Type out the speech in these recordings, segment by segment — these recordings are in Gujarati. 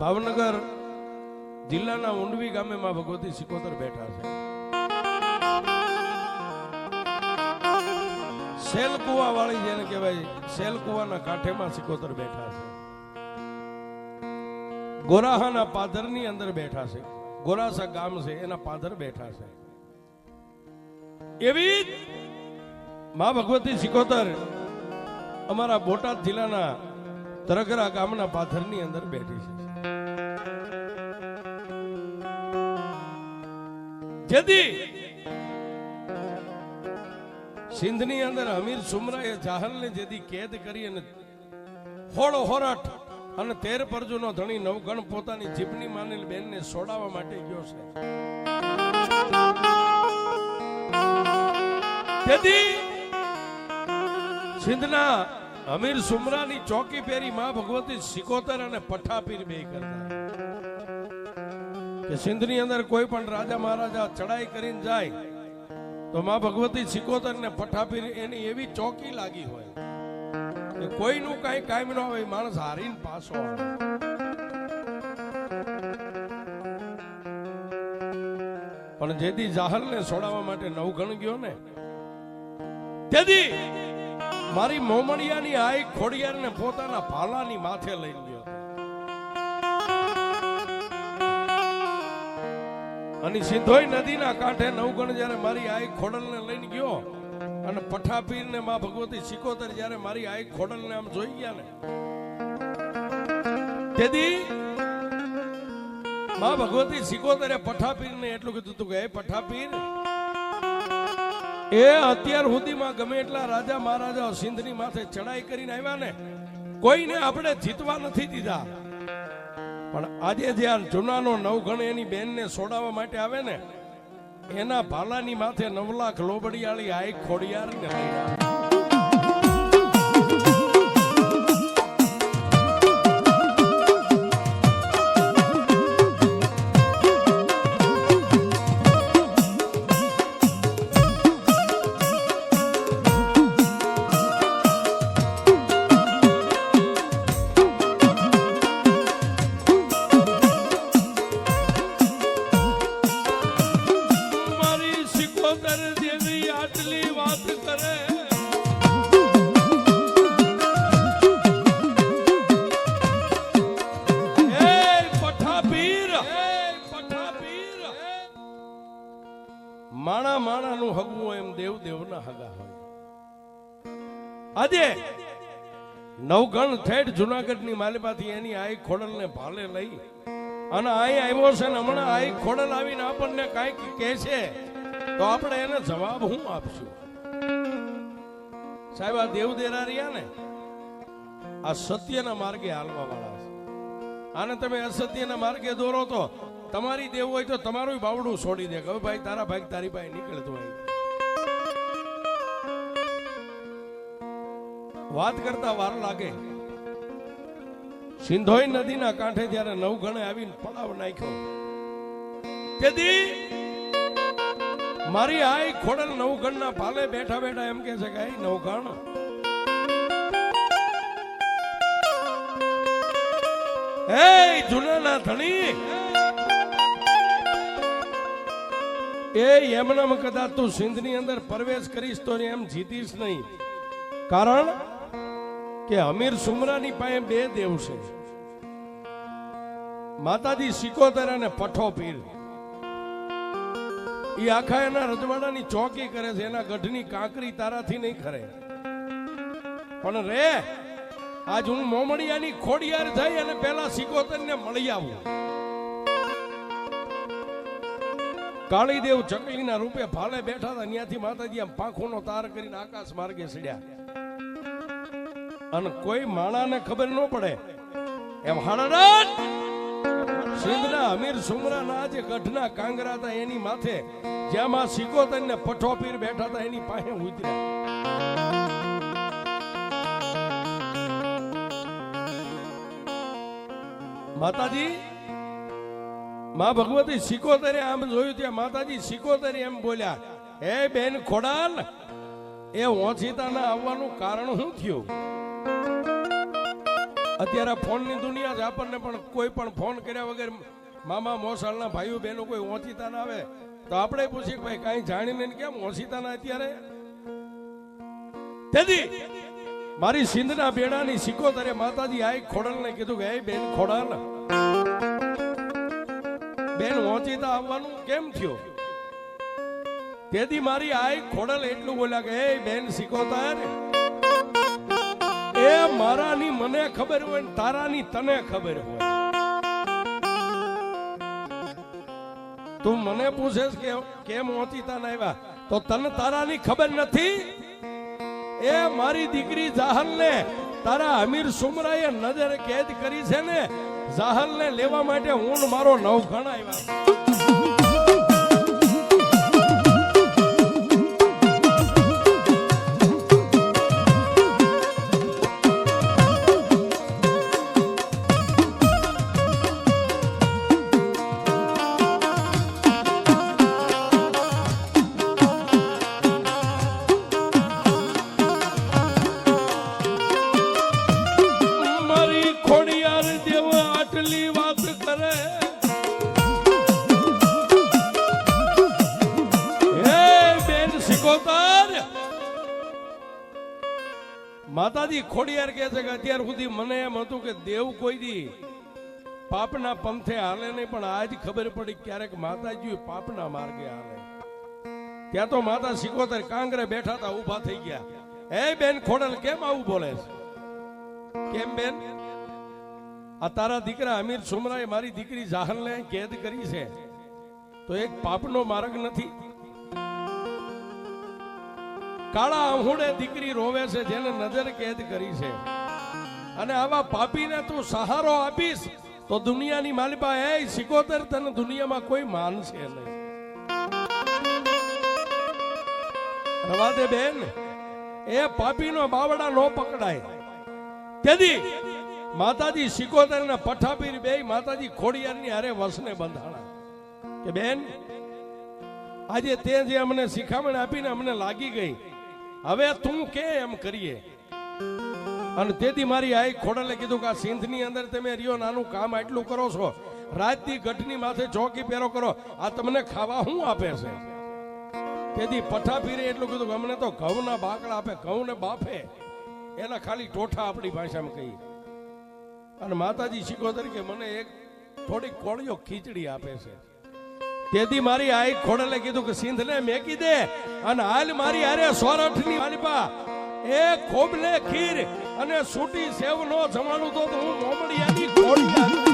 ભાવનગર જિલ્લાના ઊંડવી ગામે માં ભગવતી સિકોતર બેઠા છે. સેલ કુવા વાળી જેને કહેવાય સેલ કુવાના કાંઠેમાં સિકોતર બેઠા છે. ગોરાહાના પાદરની અંદર બેઠા છે. ગોરાસા ગામ છે, એના પાદર બેઠા છે. એવી માં ભગવતી સિકોતર અમારા બોટાદ જિલ્લાના તરગરા ગામના પાથરની અંદર બેઠી છે. જેથી સિંધની અંદર અમીર સુમરાએ જાહલને જેથી કેદ કરી અને હોળો હોરઠ અને તેર પરજુનો ધણી નવગણ પોતાની જીભની માનેલ બેનને સોડાવવા માટે ગયો છે. સિંધના અમીર સુમરાની ચોકી પહેરી માં ભગવતી સિકોતર અને પઠાપીર બે કરતા. કે સિંધની અંદર કોઈ પણ રાજા મહારાજા ચડાઈ કરીને જાય, તો માં ભગવતી સિકોતર ને પઠાપીર એની એવી ચોકી લાગી હોય કે કોઈનું કઈ કાયમ ન હોય માણસ હારીને પાછો પણ જેથી જાહલને છોડાવવા માટે નવગણ ગયો ને તેથી મારી મોમડિયાની આઈ ખોડિયારને પોતાના ભાલાની માથે લઈ ગયો. અને સિંધોઈ નદીના કાંઠે નવગણ જ્યારે મારી આઈ ખોડલને લઈને ગયો અને પઠાપીર ને માં ભગવતી સિકોતર જ્યારે મારી આઈ ખોડલને આમ જોઈ ગયા ને તેથી માં ભગવતી સિકોતરે પઠાપીરને એટલું કીધું હતું કે એ પઠાપીર, એ અત્યાર સુધીમાં ગમે એટલા રાજા મહારાજા સિંધની માથે ચડાઈ કરીને આવ્યા ને કોઈને આપણે જીતવા નથી દીધા. પણ આજે જ્યાં જૂનાનો નવઘણ એની બેનને છોડાવવા માટે આવે ને, એના ભાલાની માથે નવ લાખ લોબડિયાળી આઈ ખોડિયાર ને દેવ દેવના હગા હોય. આજે નવગણ ઠેઠ જુનાગઢની માલિપાથી એની આઈ ખોડલને ભાલે લઈ અને આઈ આવ્યો છે ને હમણાં આઈ ખોડલ આવીને આપણને કાંઈક કહે છે તો આપણે એને જવાબ હું આપશું? સાહેબ, આ દેવ દેરા રહ્યા ને, આ સત્યના માર્ગે હાલવા વાળા છે. આને તમે અસત્યના માર્ગે દોરો તો તમારી દેવ હોય તો તમારું બાવડું છોડી દે કે ભાઈ તારા ભાઈ તારી ભાઈ નીકળતો હોય. વાત કરતા વાર લાગે. સિંધોઈ નદીના કાંઠે જ્યારે નવગણે આવીને પડાવ નાખ્યો, તેથી મારી આઈ ખોડલ નવગણના ભાલે બેઠા બેઠા એમ કે છે કે, આઈ નવગણ હે જુનાના ધણી એ એમનામ કદાચ તું સિંધની અંદર પ્રવેશ કરીશ તો એમ જીતીશ નહીં. કારણ કે અમીર સુમરાની પાસે બે દેવ છે. માતાજી સિકોતર અને પઠો પીર એ આખા એના રજવાડાની ચોકી કરે છે, એના ગઢની કાંકરી તારાથી નહીં ખરે. પણ રે, આજ હું મોમડિયાની ખોડિયાર થઈ અને પેલા સિકોતર ને મળી આવું. કાળીદેવ ચકલીના રૂપે ભાલે બેઠા હતા ત્યાંથી માતાજી આમ પાંખોનો તાર કરીને આકાશ માર્ગે સડ્યા અને કોઈ માણાને ખબર ન પડે. એમ હાડાડાટ! સિંધના અમીર સુમરાના જે ગઢના કાંગરા હતા એની માથે. જેમાં સિકોતર ને પઠોપીર બેઠા હતા એની પાસે ઉતર્યા. માતાજી, માં ભગવતી સિકોતરે આમ જોયું ત્યાં માતાજી સિકોતરે એમ બોલ્યા, હે બેન ખોડાલ, એ ઓછીતાના આવવાનું કારણ શું થયું? અત્યારે ફોનની દુનિયા છે આપણને પણ કોઈ પણ ફોન કર્યા વગર મામા મોસાળના ભાઈઓ બહેનો કોઈ ઓછીતા ના આવે. તો આપણે પૂછીએ ભાઈ, કાંઈ જાણીને કેમ ઓછીતા ના અત્યારે? તેથી, મારી સિંધના બેડાની સિકોતરે માતાજી આઈ ખોડલને કીધું કે બેન ખોડલ, બેન ઓચીતા આવવાનું કેમ થયો? તેથી મારી આઈ ખોડલ એટલું બોલ્યા કે, એ બેન સિકોતર, એ મારાની મને ખબર હોય ને તારાની તને ખબર હોય. તું મને પૂછે કે કેમ ઓચીતા ના આવ્યા? તો તને તારાની ખબર નથી? એ મારી દીકરી જાહલ ને તારા અમીર સુમરાએ નજર કેદ કરી છે ને? જાહલ ને લેવા માટે હું મારો નવઘણ આવ્યા સિકોતર માતાજી, ખોડિયાર કહે છે કે અત્યાર સુધી મને એમ હતું કે દેવ કોઈ દી પાપના પંથે હાલે નહીં, પણ આજ ખબર પડી ક્યારેક માતાજી પાપના માર્ગે હાલે. ત્યાં તો માતા સિકોતર કાંગરે બેઠા હતા ઊભા થઈ ગયા. એ બેન ખોડલ, કેમ આવું બોલે છે? કેમ બેન? આ તારા દીકરા અમીર સુમરાએ મારી દીકરી જાહનને કેદ કરી છે. તો એક પાપનો માર્ગ નથી. કાળા આહુડે દીકરી રોવે છે, જેને નજર કેદ કરી છે. અને આવા પાપીને તું સહારો આપીશ, તો દુનિયાની માલિપા એ સિકોતર તને દુનિયામાં કોઈ માનશે નહીં. રવા દે બેન, એ પાપીનો બાવડા નો પકડાય. તેથી માતાજી સિકોતર ને પઠાપીર બે માતાજી ખોડિયારની હારે વસને બંધાણા. કે બેન, આજે તે જે અમને શિખામણ આપીને અમને લાગી ગઈ હવે તું કે એમ કરીએ? અને તેથી મારી આઈ ખોડલે કીધું કે આ સિંધની અંદર તમે રહ્યો નાનું કામ આટલું કરો છો. રાતની ગઢની માથે ચોકી પહેરો કરો. આ તમને ખાવા શું આપે છે? તેથી પઠા ફીરે એટલું કીધું અમને તો ઘઉંના બાકડા આપે ઘઉં ને બાફે. એના ખાલી ટોઠા આપણી ભાષામાં કહી અને માતાજી શીખોતર કે મને એક થોડીક કોળીઓ ખીચડી આપે છે. તેથી મારી આઈ ખોડલે કીધું કે સિંધને મેકી દે અને હાલ મારી આરે સોરઠની માલિપા. એ ખોબલે ખીર અને સૂટી સેવ નો જમાડું તો હું મોમડિયાની ખોડિયા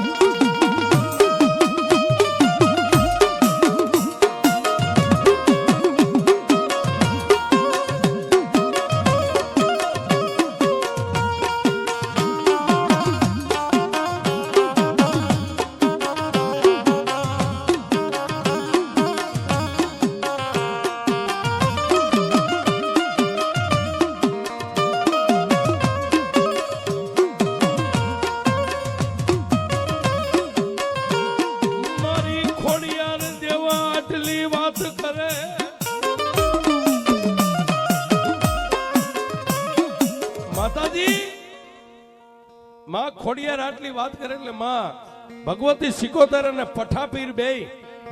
ભગવતી સિકોતર અને પઠાપીર બે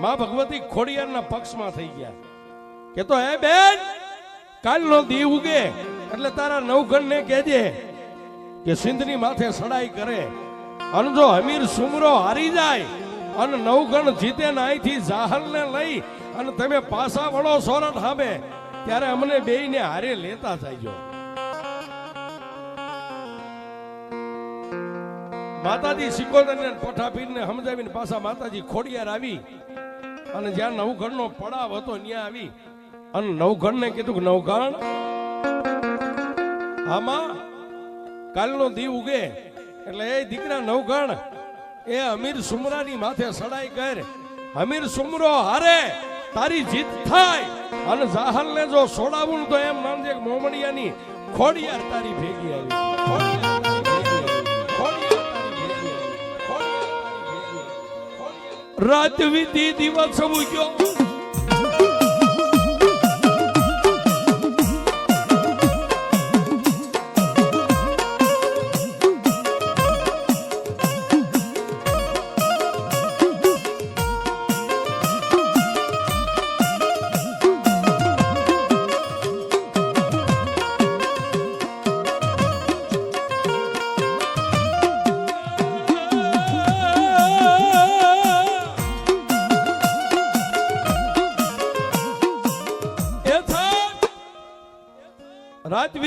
માં ભગવતી ખોડિયારના પક્ષમાં થઈ ગયા. કે તો હે બેન, કાલનો દી ઉગે, એટલે તારા નવગણને કહેજે કે સિંધની માથે સડાઈ કરે. અને જો અમીર સુમરો હારી જાય, અને નવગણ જીતે ને અહીંથી જાહલને લઈ, અને તમે પાસા વળો સોરઠ સામે ત્યારે અમને બેયને હારે લેતા જાયજો. માતાજી સિકોદર પઠાપીરને સમજાવીને પાછા માતાજી ખોડિયાર આવી. અને જ્યાં નવઘણનો પડાવ હતો, ત્યાં આવી. અને નવગણને કીધું કે, નવઘણ, આમાં કાલનો દી ઉગે. એટલે એ દીકરા નવઘણ, એ અમીર સુમરાની માથે સડાઈ કર. અમીર સુમરો, હારે, તારી જીત થાય. અને જાહલને જો સોડાવું તો એમ માનજે કે મોમડિયાની ખોડિયાર તારી ભેગી આવી. રાત વીતી દિવસ ઉગ્યો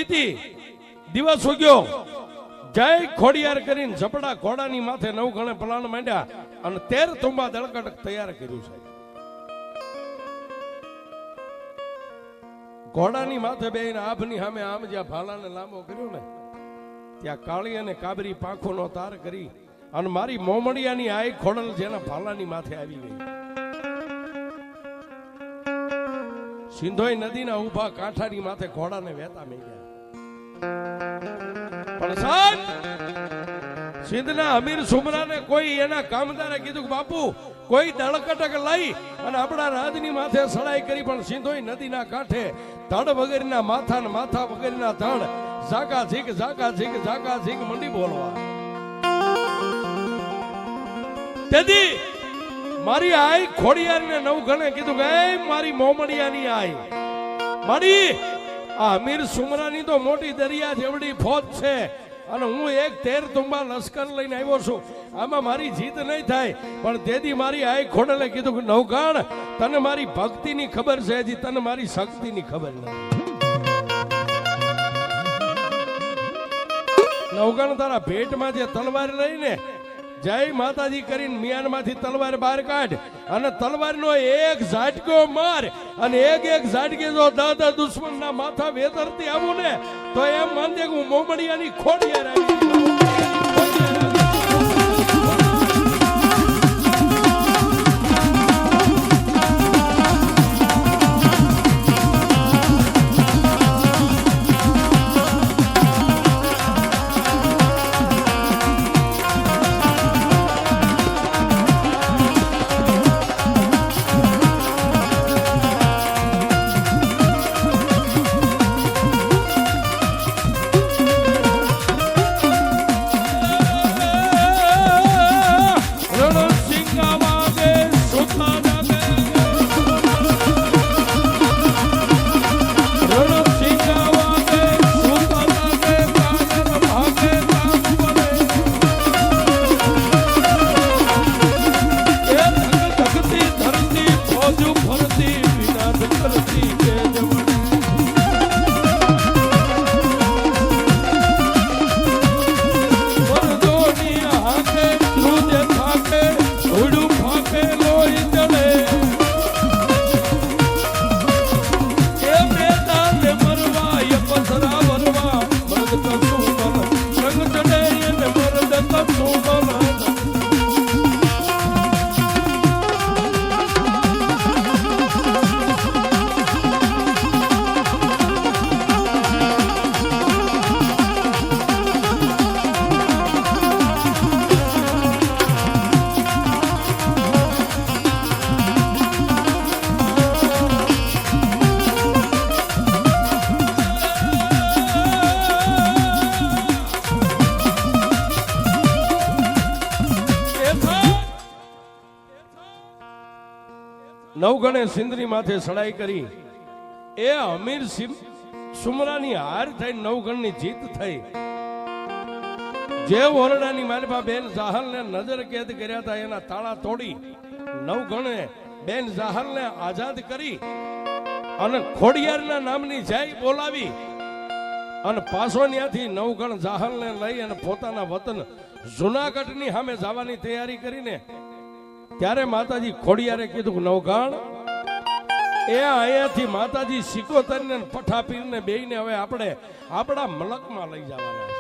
વીતી દિવસ ઉગ્યો. જય ખોડિયાર કરીને ઝપડા ઘોડાની માથે નવ ગણે પલાણ માંડ્યા અને તેર તુંબા દળકટક તૈયાર કર્યું છે. ઘોડાની માથે બેહીને આભની સામે આમ જ્યાં ભાલાને લાંબો કર્યો ને, ત્યાં કાળી અને કાબરી પાંખોનો તાર કરી અને મારી મોમડિયાની આઈ ખોડલ જેના ભાલાની માથે આવી ગઈ. સિંધોઈ નદીના ઊભા કાંઠાની માથે ઘોડાને વહેતા મેળ્યા પણ કીધું કે, બાપુ, કોઈ દળકટક લઈ અને આપણા રાજની માથે સળાઈ કરી, પણ સિંધોઈ નદીના કાંઠે માથા ને માથા વગેરેના ધડ. ઝાકા ઝીક ઝાકા ઝીક, ઝાકા મંડી બોલવા. તેથી મારી આઈ ખોડિયારને નવ ગણે કીધું કે મારી મોમડિયાની આઈ. મારી આ અમીર સુમરાની તો મોટી દરિયા જેવડી ફોજ છે. અને હું એક તેર તુંબા લશ્કર લઈને આવ્યો છું. આમાં મારી જીત નહીં થાય, પણ તેથી મારી આઈ ખોડલે કીધું કે નવગાણ તને મારી ભક્તિની ખબર છે, હજી તને મારી શક્તિની ખબર નથી. નવગણ તારા ભેટમાં જે તલવાર લઈને જય માતાજી કરીને મિયાનમાંથી તલવાર બહાર કાઢ અને તલવારનો એક ઝાટકો માર અને એક એક ઝાટકે જો દાદા દુશ્મનના માથા વેતરતી આવું ને, તો એમ માનજે કે હું મોમડિયાની ખોડિયા આવી નવગણે સિંધની માથે સડાઈ કરી. એ અમીર સિમ- સુમરાની હાર થઈ નવગણની જીત થઈ. જે ઓરડાની માલિપા બેન જાહલને નજર કેદ કર્યા હતા, એના તાળા તોડી નવગણે બેન જાહલને આઝાદ કરી અને ખોડિયારના નામની જાય બોલાવી અને પાછો ત્યાંથી નવગણ જાહલને લઈ અને પોતાના વતન જુનાગઢની સામે જવાની તૈયારી કરીને ત્યારે માતાજી ખોડિયારે કીધું કે, નવગાણ, એ અહીંયાથી માતાજી સિકોતરને પઠાપીરને બેઈને હવે આપણે આપણા મલકમાં લઈ જવાના છે.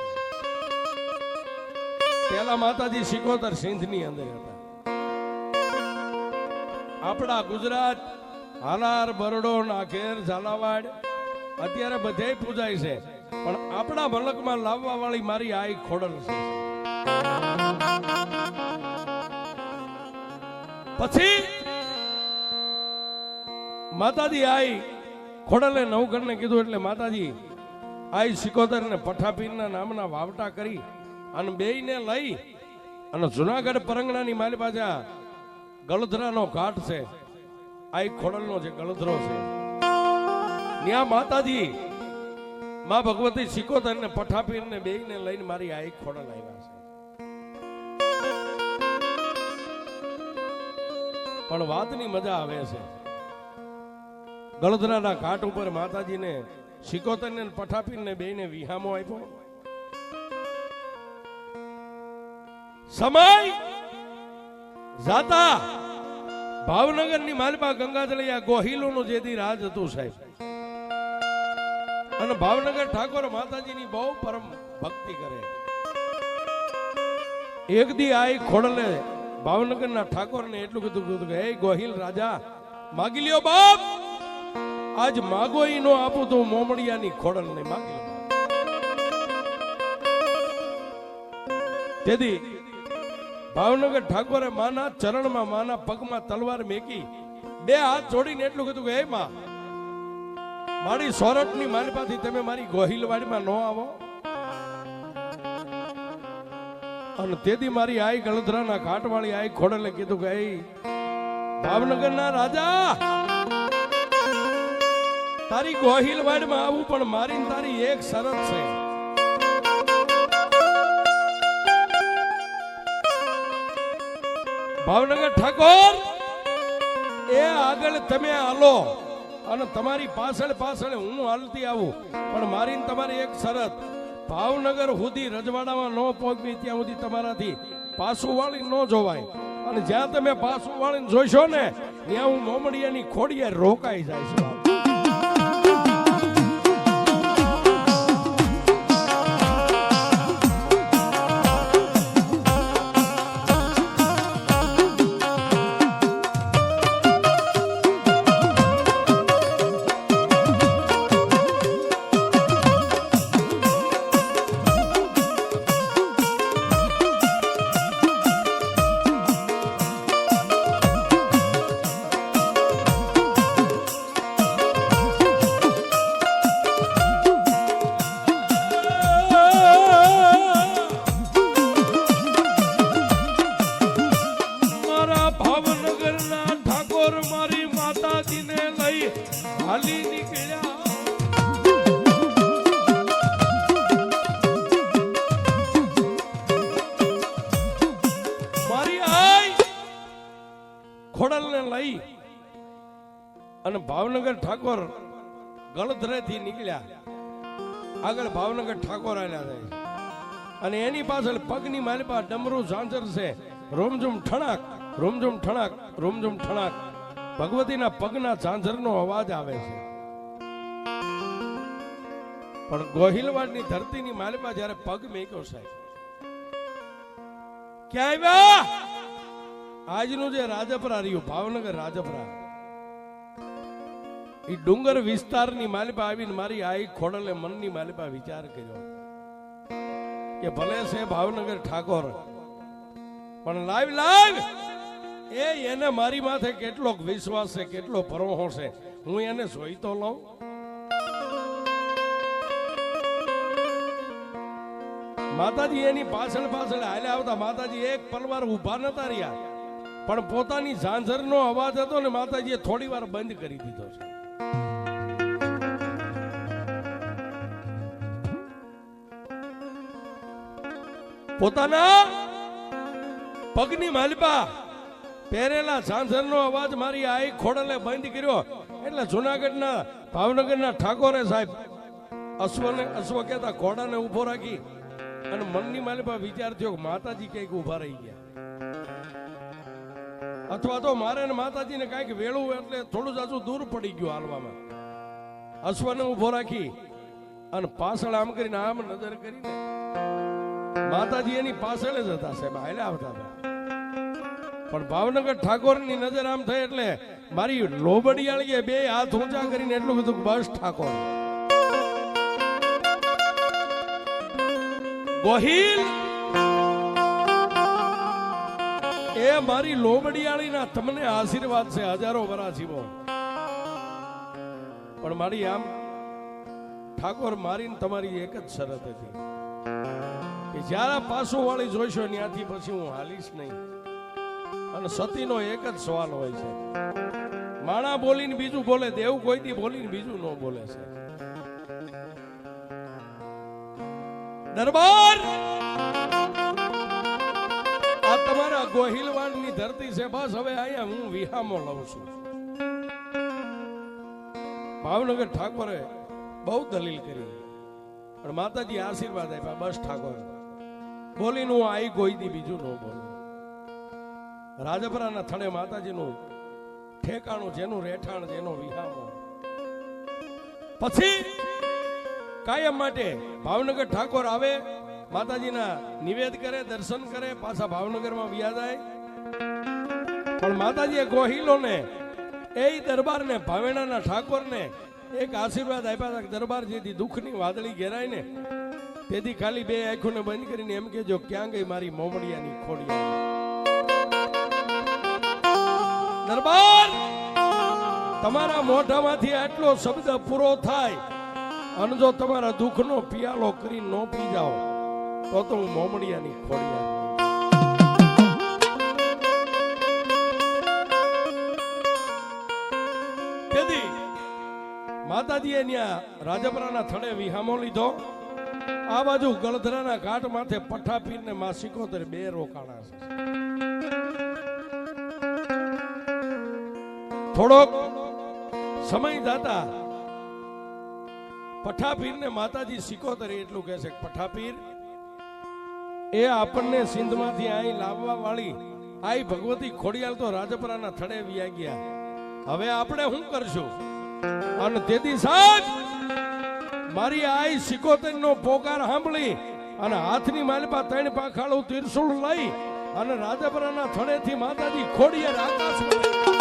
પેલા માતાજી સિકોતર સિંધની અંદર હતા. આપણા ગુજરાત હાલાર, બરડો નાખેર ઝાલાવાડ, અત્યારે બધે પૂજાય છે. પણ આપણા મલકમાં લાવવા વાળી મારી આઈ ખોડલ છે. પછી માતાજી આઈ ખોડલે નવગણને કીધું એટલે માતાજી આઈ સિકોતર ને પઠાપીરના નામના વાવટા કરી અને બેયને લઈ અને જુનાગઢ પરંગણાની મારી આ ગળધરાનો ઘાટ છે. આઈ ખોડલનો જે ગળધરો છે. ત્યાં માતાજી મા ભગવતી સિકોતર ને પઠાપીર ને બેયને લઈને મારી આઈ ખોડલ આવ્યા છે. પણ વાતની મજા આવે છે. ગળધરાના ઘાટ ઉપર માતાજીને શિકોતરને પઠાપીને બેને વિહામો આપ્યો. સમય જાતા ભાવનગરની માલપા ગંગાજળિયા ગોહિલોનું જેથી રાજ હતું સાહેબ. અને ભાવનગર ઠાકોર માતાજીની બહુ પરમ ભક્તિ કરે. એક દી આઈ ખોડલે ભાવનગરના ઠાકોરને એટલું કીધું કીધું કે ગોહિલ રાજા, માગી લ્યો બાપ. આજ માગો ઈ નો આપું તો મોમડિયાની ખોડલ ને માગી લો તેથી ભાવનગર ઠાકોરે માના ચરણમાં, માના પગમાં તલવાર મેકી, બે હાથ જોડીને એટલું કીધું કે, હે માં, મારી સોરઠની માલપાથી તમે મારી ગોહિલવાડીમાં ન આવો. અને તેથી મારી આઈ ગળધરાના ઘાટવાળી આઈ ખોડલે કીધું કે "એ ભાવનગરના રાજા, તારી ગોહિલવાડમાં આવું, પણ મારી તારી એક શરત છે. ભાવનગર ઠાકોર, એ આગળ તમે હાલો અને તમારી પાછળ પાછળ હું હાલતી આવું, પણ મારી તમારી એક શરત. ભાવનગર સુધી રજવાડામાં ન પહોંચવી ત્યાં સુધી તમારાથી પાછું વાળી ન જોવાય. અને જ્યાં તમે પાછું વાળીને જોઈશો ને, ત્યાં હું મોમડિયાની ખોડીએ રોકાઈ જાય છે. ગળધરેથી નીકળ્યા. આગળ ભાવનગર ઠાકોર આવ્યા છે અને એની પાછળ પગની માલિપા ડમરુ ઝાંઝર છે. રોમઝુમ ઠણાક રોમઝુમ ઠણાક રોમઝુમ ઠણાક. ભગવતીના પગના ઝાંઝરનો અવાજ આવે છે. પણ ગોહિલવાડની ધરતીની માલિપા જ્યારે પગ મેક્યો સાહેબ, ક્યાં આવ્યા? આજનું જે રાજપરા રહ્યું, ભાવનગર રાજપરા. એ ડુંગર વિસ્તારની માલિપા આવીને મારી આઈ ખોડલે મનની માલિપા વિચાર કર્યો. કે ભલે છે ભાવનગર ઠાકોર, પણ લાઈવ લાઈવ! એ એને મારી માથે કેટલો વિશ્વાસ છે, કેટલો ભરોહો છે. હું એને જોઈ તો લઉં. માતાજી એની પાછળ પાછળ હાલ્યા આવતા માતાજી એક પલવાર ઊભા નતા રહ્યા. પણ પોતાની ઝાંઝરનો અવાજ હતો ને માતાજીએ થોડી વાર બંધ કરી દીધો છે. પોતાના પગની માલિપા પહેરેલા ઝાંઝરનો અવાજ મારી આઈ ખોડલે બંધ કર્યો. એટલે જુનાગઢના ભાવનગરના ઠાકોરે સાહેબ અશ્વને, અશ્વ કહેતા ઘોડાને ઊભો રાખી અને મનની માલિપા વિચાર થયો માતાજી કંઈક ઊભા રહી ગયા. અથવા તો મારે ને માતાજીને કાંઈક વેળું એટલે થોડું જાજુ દૂર પડી ગયું હાલવામાં. અશ્વને ઊભો રાખી અને પાછળ આમ કરીને આમ નજર કરીને માતાજી એની પાછળ જ હતા સાહેબ હાલ્યા આવતા હતા. પણ ભાવનગર ઠાકોરની નજર આમ થઈ એટલે મારી લોબડિયાળીએ બે હાથ ઊંચા કરીને એટલું બધું બસ ઠાકોર. ગોહિલ! એ મારી લોબડિયાળીના તમને આશીર્વાદ છે, હજારો વરા જીવો. પણ મારી આમ ઠાકોર મારીને તમારી એક જ શરત હતી. કે જ્યારે પાછું વાળી જોઈશો ત્યાંથી પછી હું હાલીશ નહીં. અને સતીનો એક જ સવાલ હોય છે. માણા બોલીને બીજું બોલે દેવ કોઈ દી બોલીને બીજું ન બોલે છે. દરબાર! આ તમારા ગોહિલવાડની ધરતી છે. બસ હવે અહીંયા હું વિહામો લઉં છું. ભાવનગર ઠાકોરે બહુ દલીલ કરી. પણ માતાજી આશીર્વાદ આપ્યા. બસ ઠાકોર. બોલીને હું આઈ ગોઈ દી બીજું ન બોલું. રાજપરાના થડે માતાજીનું ઠેકાણું જેનું રહેઠાણ, જેનો વિહામો. પછી કાયમ માટે ભાવનગર ઠાકોર આવે, માતાજીના નિવેદ કરે, દર્શન કરે, પાછા ભાવનગરમાં વ્યા જાય પણ માતાજીએ ગોહિલોને એ દરબારને, ભાવેણાના ઠાકોરને એક આશીર્વાદ આપ્યા હતા કે દરબાર જેથી દુઃખની વાદળી ઘેરાય ને તેથી ખાલી બે આંખોને બંધ કરીને એમ કેજો ક્યાં ગઈ મારી મોમડિયાની ખોડિયા? દરબાર! તમારા મોઢામાંથી આટલો શબ્દ પૂરો થાય અને જો તમારા દુઃખનો પિયાલો કરી ન પી જાઓ તો તો હું મોમડિયાની ખોડિયા માતાજીએ ત્યાં રાજપરાના થડે વિહામો લીધો. આ બાજુ ગળધરાના ઘાટ માથે પઠ્ઠા પીરને માં સિકોતર બે રોકાણા છે. થોડોક સમય જતા પઠાપીર ને માતાજી સિકોતર એટલું કહે છે પઠાપીર એ આપણને સિંધમાંથી અહીં લાવવા વાળી, આઈ ભગવતી ખોડિયાલ તો રાજપરાના થડે વ્યા ગયા હવે આપણે શું કરશું? અને તેથી સાહેબ મારી આઈ સિકોતર નો પોકાર સાંભળી અને હાથની માલપા ત્રણ પાંખાળું તીરસુળ લઈ અને રાજાપરાના થડેથી માતાજી ખોડીએ આકાશમાં.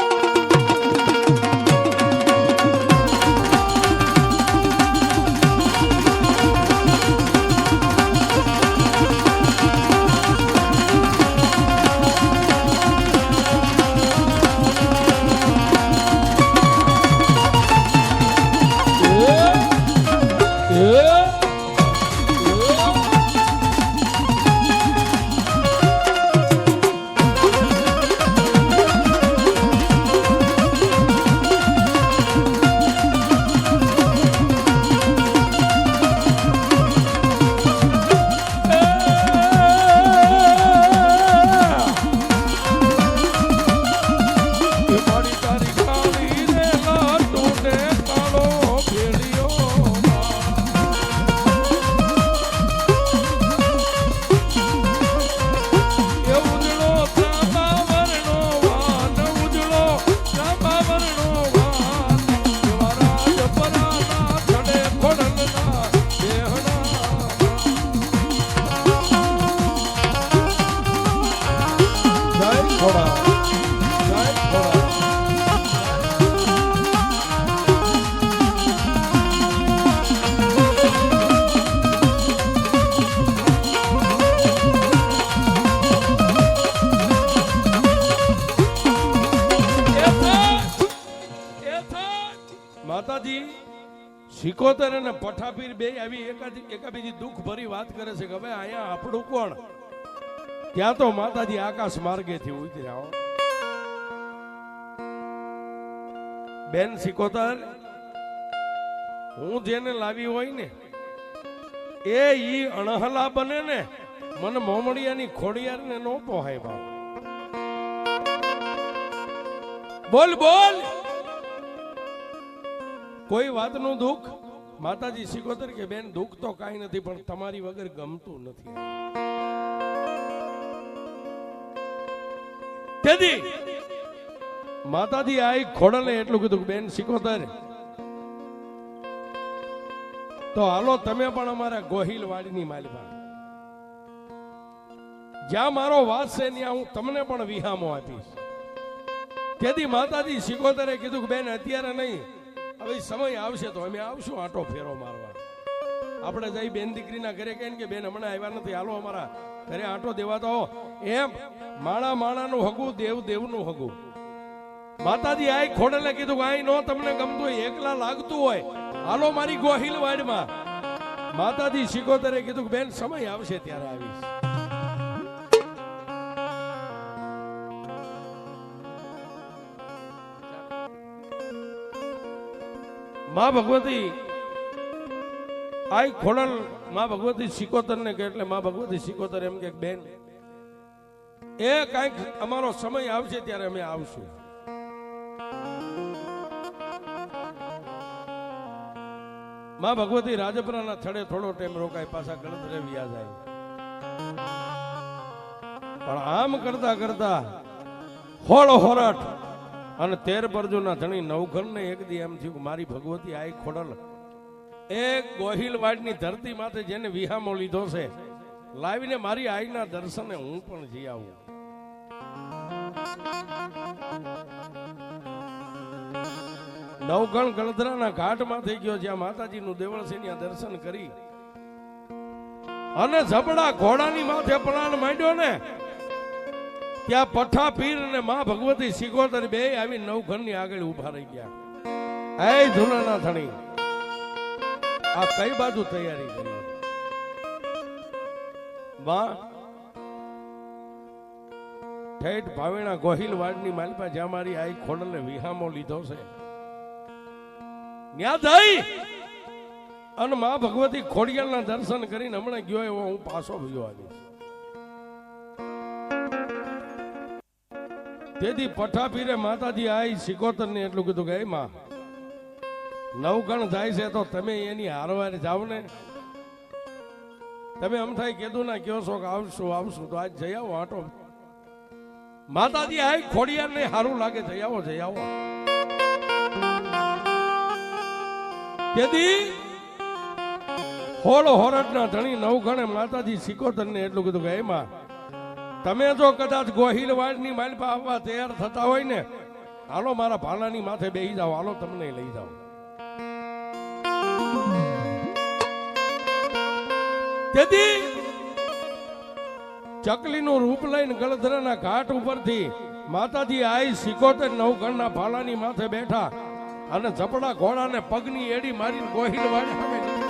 સિકોતર અને પઠાપીર બે આવી એકાદી એકાબીજી દુઃખ ભરી વાત કરે છે કે હવે અહીંયા આપણું કોણ? ત્યાં તો માતાજી આકાશ માર્ગેથી ઉતર્યા બેન સિકોતર, હું જેને લાવી હોય ને, એ ઈ અણહલા બને ને, મને મોમડિયાની ખોડિયાર ને નો પોહાય બાપ. બોલ બોલ. કોઈ વાતનું દુઃખ? માતાજી શીખોતર કે બેન, દુઃખ તો કાંઈ નથી, પણ તમારી વગર ગમતું નથી. તેથી માતાજી આઈ ખોડલે એટલું કીધું બેન શીખોતર તો હાલો તમે પણ અમારા ગોહિલ વાડીની માલિકા. જ્યાં મારો વાસ છે, ત્યાં હું તમને પણ વિહામો આપીશ. તેથી માતાજી શીખોતરે કીધું કે, બેન, અત્યારે નહીં હવે સમય આવશે તો અમે આવશું આટો ફેરો મારવા. આપણે જઈ બેન દીકરીના ઘરે કહીને કે, બેન, હમણાં આવ્યા નથી. હાલો અમારા ઘરે આટો દેવા તો. એમ માણા માણાનું હગું, દેવ દેવનું હગું. માતાજી આઈ ખોડેલે કીધું કે આઈ નો તમને ગમતું હોય, એકલા લાગતું હોય. હાલો મારી ગોહિલ વાડમાં માતાજી સિકોતરે કીધું કે, બેન, સમય આવશે ત્યારે આવીશ. માં ભગવતી આઈ ખોડલ માં ભગવતી સિકોતર ને કે એટલે માં ભગવતી સિકોતર એમ કે બેન, એ કાંઈક અમારો સમય આવશે ત્યારે અમે આવશું. માં ભગવતી રાજપરાના થડે થોડો ટાઈમ રોકાય, પાછા ગણતરે વ્યા જાય પણ આમ કરતા કરતા હોળ હોરઠ અને તેર પરજુના ધણી નવઘણ ને એક દી એમ થયું મારી ભગવતી આઈ ખોડલ. એક ગોહિલવાડની ધરતી માથે જેને વિહામો લીધો છે. લાવીને મારી આઈના દર્શને હું પણ જઈ આવું. નવગણ ગળધરાના ઘાટમાં થઈ ગયો જ્યાં માતાજીનું દેવળ છે ત્યાં દર્શન કરી. અને ઝબડા ઘોડાની માથે પ્રાણ માંડ્યો ને. ત્યાં પઠા પીર અને માં ભગવતી સિકોતર બે આવી નવઘણની આગળ ઊભા રહી ગયા. એ ધુનાના થણી આ કઈ બાજુ તૈયારી કરી? માં, ઠેઠ ભાવેણા ગોહિલ વાડની માલપા જ્યાં મારી આઈ ખોડલે વિહામો લીધો છે. ત્યાં જઈ! અને માં ભગવતી ખોડિયાલના દર્શન કરીને હમણાં ગયો એવો હું પાછો ગયો આવીશ. તેથી પઠાપીરે માતાજી આઈ સિકોતર ને એટલું કીધું કે, "એ માં, નવગણ જાય છે તો તમે એની હારવારે જાવ ને. તમે આમ થાય કીધું ના, કયો છો કે આવશું આવશું, તો આજ જઈ આવો આટો. માતાજી આઈ ખોડિયાર ને સારું લાગે, જઈ આવો જઈ આવો. તેથી હોળ હોરટના ધણી નવગણે માતાજી સિકોતર ને એટલું કીધું કે એમાં તમે જો કદાચ ગોહિલવાડની માલપા આવવા તૈયાર થતા હોય ને, હાલો મારા ભાલાની માથે બેસી જાઓ, હાલો તમને લઈ જાઓ તેથી ચકલીનું રૂપ લઈને ગળધરાના ઘાટ ઉપરથી માતાજી આઈ સિકોતેર નવગણના ભાલાની માથે બેઠા અને ઝપડા ઘોડાને પગની એડી મારીને ગોહિલવાડ સામે.